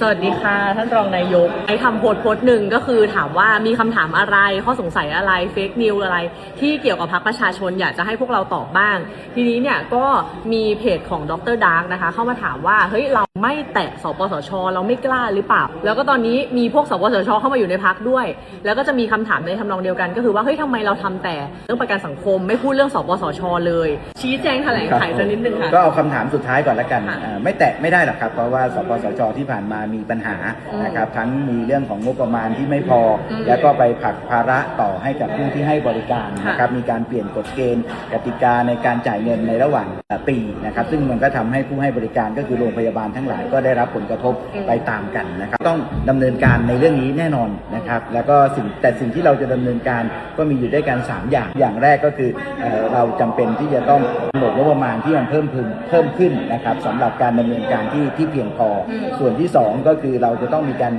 สวัสดีค่ะ ท่านรองนายกไอทำโพสต์โพสต์หนึ่งก็คือถามว่ามีคำถามอะไร ข้อสงสัยอะไรเฟกนิวอะไร ที่เกี่ยวกับพรรคประชาชนอยากจะให้พวกเราตอบบ้าง ทีนี้เนี่ยก็มีเพจของดรดาร์กนะคะ เข้ามาถามว่าเฮ้ยเราไม่แตะสปสช เราไม่กล้าหรือเปล่า แล้วก็ตอนนี้มีพวกสปสช เข้ามาอยู่ในพักด้วย แล้วก็จะมีคำถามในทำนองเดียวกัน ก็คือว่าเฮ้ยทำไมเราทำแต่เรื่องประกันสังคม ไม่พูดเรื่องสปสช เลย ชี้แจงแถลงไขสักนิดนึงค่ะก็เอาคำถามสุดท้ายก่อนละกันค่ะอ่าไม่แตะไม่ได้หรอกครับเพราะว่าสปสช ที่ผ่านมามีปัญหาอืมนะครับทั้งมีเรื่องของงบประมาณที่ไม่พออมแล้วก็ไปผลักภาระต่อให้กับผู้ที่ให้บริการค่ะนะครับมีการเปลี่ยนกฎเกณฑ์กติกาในการจ่ายเงินในระหว่างปีนะครับซึ่งมันก็ทำให้ผู้ให้บริการก็คือโรงพยาบาลทั้งหลายก็ได้รับผลกระทบอืมไปตามกันนะครับต้องดำเนินการในเรื่องนี้แน่นอนนะครับแล้วก็สิ่งแต่สิ่งที่เราจะดำเนินการก็มีอยู่ด้วยกันสามอย่างอย่างแรกก็คือเอ่อเราจำเป็นที่จะต้องกำหนดงบประมาณที่มันเพิ่มขึ้นเพิ่มขึ้นนะครับสำหรับการดำเนินการที่ที่เพียงพออมส่วนที่สองก็คือเราจะต้องมีการ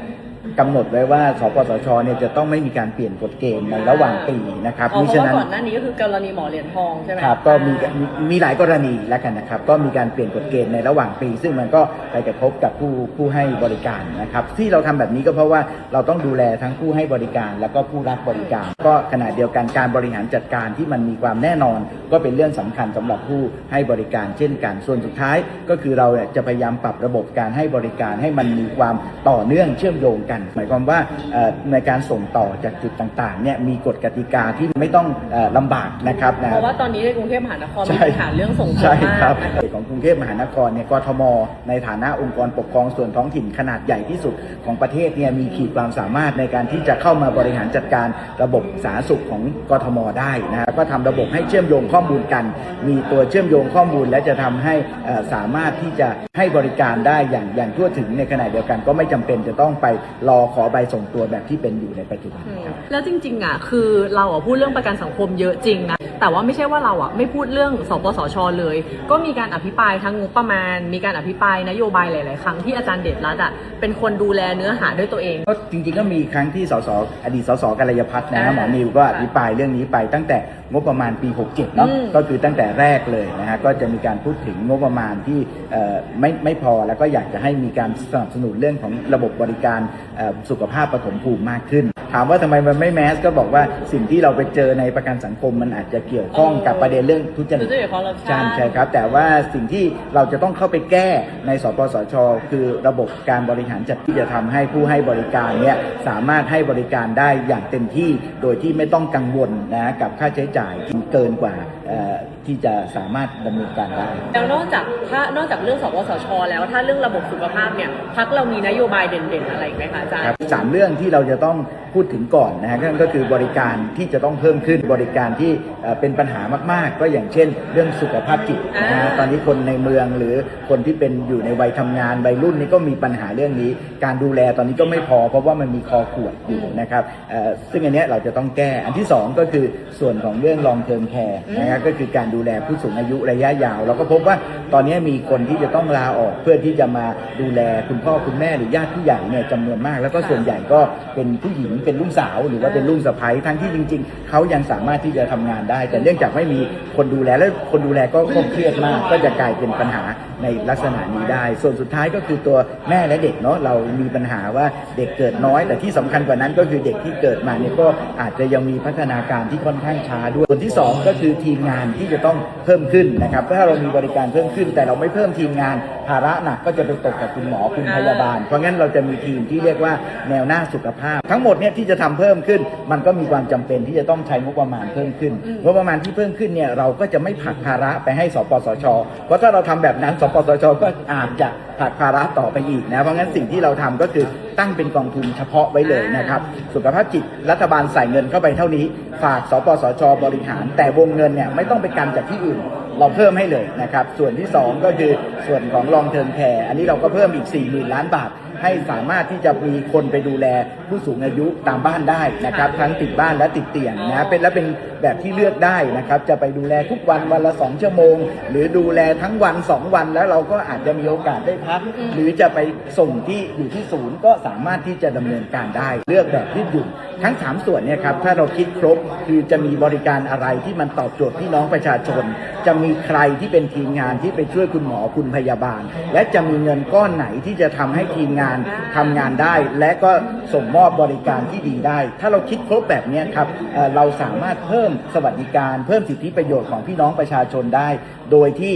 กำหนดไว้ว่าสปสชเนี่ยจะต้องไม่มีการเปลี่ยนกฎเกณฑ์ในระหว่างปีนะครับอ๋อมิเพฉะราะว่านั้นก่อนหน้านี้ก็คือกรณีหมอเหรียญทองใช่ไหมครับก็มีมีมีหลายกรณีแล้วกันนะครับ ก็มีการเปลี่ยนกฎเกณฑ์ในระหว่างปี ซึ่งมันก็ไปกระทบกับผู้ผู้ให้บริการนะครับ ที่เราทำแบบนี้ก็เพราะว่าเราต้องดูแลทั้งผู้ให้บริการ แล้วก็ผู้รับบริการ ก็ขณะเดียวกันการบริหารจัดการที่มันมีความแน่นอน ก็เป็นเรื่องสำคัญสำหรับผู้ให้บริการเช่นกันส่วนสุดท้าย ก็คือเราเนี่ยจะพยายามปรับระบบการให้บริการให้มันมีความต่อเนื่องเชื่อมโยงกันหมายความว่าเอ่อในการส่งต่อจากจุดต่างๆเนี่ยมีกฎกติกาที่ไม่ต้องเอ่อลำบากนะครับนะเพราะว่าตอนนี้ในกรุงเทพมหานครมีใช่ปัญหาเรื่องส่งตรงใช่มาครับกนะคะของกรุงเทพมหานครเนี่ยกทม ในฐานะองค์กรปกครองส่วนท้องถิ่นขนาดใหญ่ที่สุดของประเทศเนี่ยมีขีดความสามารถในการที่จะเข้ามาบริหารจัดการระบบสาธารณสุขของกทมได้นะก็ทำระบบให้เชื่อมโยงข้อมูลกัน มีตัวเชื่อมโยงข้อมูล และจะทำให้เอ่อสามารถที่จะให้บริการได้อย่างอย่างทั่วถึงในขณะเดียวกันก็ไม่จำเป็นจะต้องไปรอขอใบส่งตัวแบบที่เป็นอยู่ในปัจจุบันครับ แล้วจริงๆอะคือเราอะพูดเรื่องประกันสังคมเยอะจริงนะแต่ว่าไม่ใช่ว่าเราอะไม่พูดเรื่องสปสชเลย ก็มีการอภิปรายทั้งงบประมาณ มีการอภิปรายนโยบายหลาย ๆ ครั้งที่อาจารย์เดชรัตน์อะเป็นคนดูแลเนื้อหาด้วยตัวเอง ก็จริงๆก็มีครั้งที่สสอดีตสสกัลยพัฒน์นะอ่าหมอนิวก็อภิปรายเรื่องนี้ไปตั้งแต่งบประมาณปี 67 เนาะอืมก็คือตั้งแต่แรกเลยนะฮะก็จะมีการพูดถึงงบประมาณที่เอ่อไม่ไม่พอแล้วก็อยากจะให้มีการสนับสนุนเรื่องของระบบบริการเอ่อสุขภาพปฐมภูมิมากขึ้น ถามว่าทำไมมันไม่แมสก็บอกว่าสิ่งที่เราไปเจอในประกันสังคมมันอาจจะเกี่ยวข้องกับประเด็นเรื่องทุจริทุตจริตคอร์รัปชัใช่นใช่ครับ แต่ว่าสิ่งที่เราจะต้องเข้าไปแก้ในสปสช คือระบบการบริหารจัดที่จะทำให้ผู้ให้บริการเนี่ยสามารถให้บริการได้อย่างเต็มที่โดยที่ไม่ต้องกังวลนะกับค่าใช้จ่ายที่เกินกว่าเอ่อที่จะสามารถดำเนินการได้แล้วนอกจากถ้านอกจากเรื่องสปสช แล้วถ้าเรื่องระบบสุขภาพเนี่ยพักเรามีนโยบายเด่นๆอะไรอีกไหมคะอาจารย์ครับสามเรื่องที่เราจะต้อง พูดถึงก่อนนะฮะนั่นก็คือบริการที่จะต้องเพิ่มขึ้นบริการที่เอ่อเป็นปัญหามาก ๆ ก็อย่างเช่น เรื่องสุขภาพจิตนะฮะอ่าตอนนี้คนในเมืองหรือคนที่เป็นอยู่ในวัยทำงานวัยรุ่นนี่ก็มีปัญหาเรื่องนี้ การดูแลตอนนี้ก็ไม่พอ เพราะว่ามันมีคอขวดอยู่นะครับเอ่อซึ่งอันเนี้ยเราจะต้องแก้อันที่สองก็คือส่วนของเรื่อง long term care นะครับก็คือการดูแลผู้สูงอายุระยะยาว เราก็พบว่าตอนนี้มีคนที่จะต้องลาออกเพื่อที่จะมาดูแลคุณพ่อคุณแม่หรือญาติผู้ใหญ่เนี่ยจำนวนมาก แล้วก็ส่วนใหญ่ก็เป็นผู้หญิงเป็นลูกสาวหรือว่าเป็นลูกสะใภ้ทั้งที่จริง ๆเขายังสามารถที่จะทำงานได้ แต่เนื่องจากไม่มีคนดูแลและคนดูแลก็ก็เครียดมากก็จะกลายเป็นปัญหา ในลักษณะนี้ได้ ส่วนสุดท้ายก็คือตัวแม่และเด็กเนาะเรามีปัญหาว่าเด็กเกิดน้อย แต่ที่สำคัญกว่านั้นก็คือเด็กที่เกิดมาเนี่ยก็อาจจะยังมีพัฒนาการที่ค่อนข้างช้าด้วยส่วนที่สองก็คือทีมงานที่จะต้องเพิ่มขึ้นนะครับถ้าเรามีบริการเพิ่มขึ้น แต่เราไม่เพิ่มทีมงานภาระหนักก็จะไปตกกับคุณหมอคุณพยาบาล เพราะงั้นเราจะมีทีมที่เรียกว่าแนวหน้าสุขภาพ ทั้งหมดเนี่ยที่จะทำเพิ่มขึ้น มันก็มีความจำเป็นที่จะต้องใช้งบประมาณเพิ่มขึ้นงบประมาณที่เพิ่มขึ้นเนี่ยเราก็จะไม่ผลักภาระไปให้สปสช เพราะถ้าเราทำแบบนั้นสปปสชก็อาจจะผลักภาระต่อไปอีกนะเพราะงั้นสิ่งที่เราทำก็คือตั้งเป็นกองทุนเฉพาะไว้เลยนะครับ สุขภาพจิตรัฐบาลใส่เงินเข้าไปเท่านี้ ฝากสปสชบริหาร แต่วงเงินเนี่ยไม่ต้องไปกันจากที่อื่น เราเพิ่มให้เลยนะครับ ส่วนที่ 2 ก็คือส่วนของลองเท m มแคร์อันนี้เราก็เพิ่มอีก 4 0,000 ล้านบาท ให้สามารถที่จะมีคนไปดูแลผู้สูงอายุตามบ้านได้นะครับ ทั้งติดบ้านและติดเตียงนะเป็นและเป็นแบบที่เลือกได้นะครับ จะไปดูแลทุกวันวันละ2ชั่วโมง หรือดูแลทั้งวัน2วันแล้วเราก็อาจจะมีโอกาสได้พัก หรือจะไปส่งที่อยู่ที่ศูนย์ก็สามารถที่จะดำเนินการได้ เลือกแบบยืดหยุ่น ทั้ง 3 ส่วนเนี่ยครับถ้าเราคิดครบคือจะมีบริการอะไรที่มันตอบโจทย์พี่น้องประชาชน จะมีใครที่เป็นทีมงานที่ไปช่วยคุณหมอคุณพยาบาล และจะมีเงินก้อนไหนที่จะทำให้ทีมงานทำงานได้ และก็ส่งมอบบริการที่ดีได้ ถ้าเราคิดครบแบบนี้ครับเอ่อเราสามารถเพิ่มสวัสดิการ เพิ่มสิทธิประโยชน์ของพี่น้องประชาชนได้ โดยที่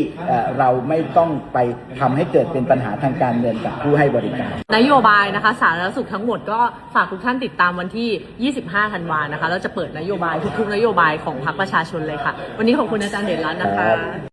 เราไม่ต้องไปทำให้เกิดเป็นปัญหาทางการเงินกับผู้ให้บริการ นโยบายนะคะสาธารณสุขทั้งหมดก็ฝากทุกท่านติดตามวันที่ 25 ธันวานะคะเราจะเปิดนโยบายทุกๆนโยบายของพรรคประชาชนเลยค่ะ วันนี้ขอบคุณอาจารย์เด่นรัตน์นะคะ